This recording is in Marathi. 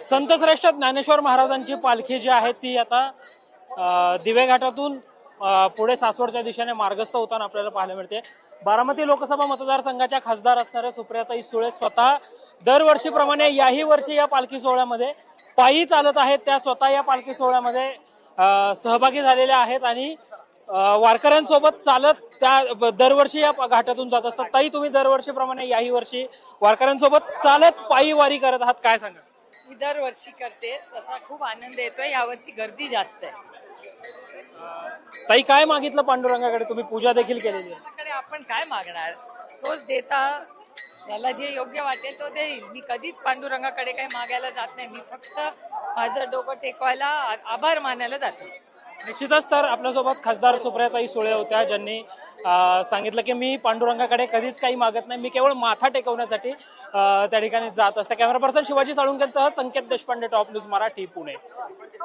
संतश्रेष्ठ ज्ञानेश्वर महाराजांची पालखी जी आहे ती आता दिवेघाटातून दिवे घाटातून पुढे सासवडच्या दिशेने मार्गस्थ होताना आपल्याला पाहायला मिळते. बारामती लोकसभा मतदारसंघाच्या खासदार असणाऱ्या सुप्रियाताई सुळे स्वतः दरवर्षीप्रमाणे याही वर्षी या पालखी सोहळ्यामध्ये पायी चालत आहेत. त्या स्वतः या पालखी सोहळ्यामध्ये सहभागी झालेल्या आहेत आणि वारकऱ्यांसोबत चालत त्या दरवर्षी या घाटातून जात असतात. ताई तुम्ही दरवर्षीप्रमाणे याही वर्षी वारकऱ्यांसोबत चालत पायी वारी करत आहात. काय सांगा मी दरवर्षी करते. तसा खूप आनंद येतोय. यावर्षी गर्दी जास्त आहे. ताई काय मागितलं पांडुरंगाकडे? तुम्ही पूजा देखील केलेली आहे. आपण काय मागणार? तोच देता. त्याला जे योग्य वाटेल तो देईल. मी कधीच पांडुरंगाकडे काही मागायला जात नाही. मी फक्त माझं डोकं टेकवायला आ- आभार मानायला जाते. निश्चितच तर आपल्यासोबत खासदार सुप्रियाताई सुळे होत्या ज्यांनी सांगितलं की मी पांडुरंगाकडे कधीच काही मागत नाही. मी केवळ माथा टेकवण्यासाठी त्या ठिकाणी जात असते. कॅमेरा पर्सन शिवाजी साळुंकेसह संकेत देशपांडे टॉप न्यूज मराठी पुणे.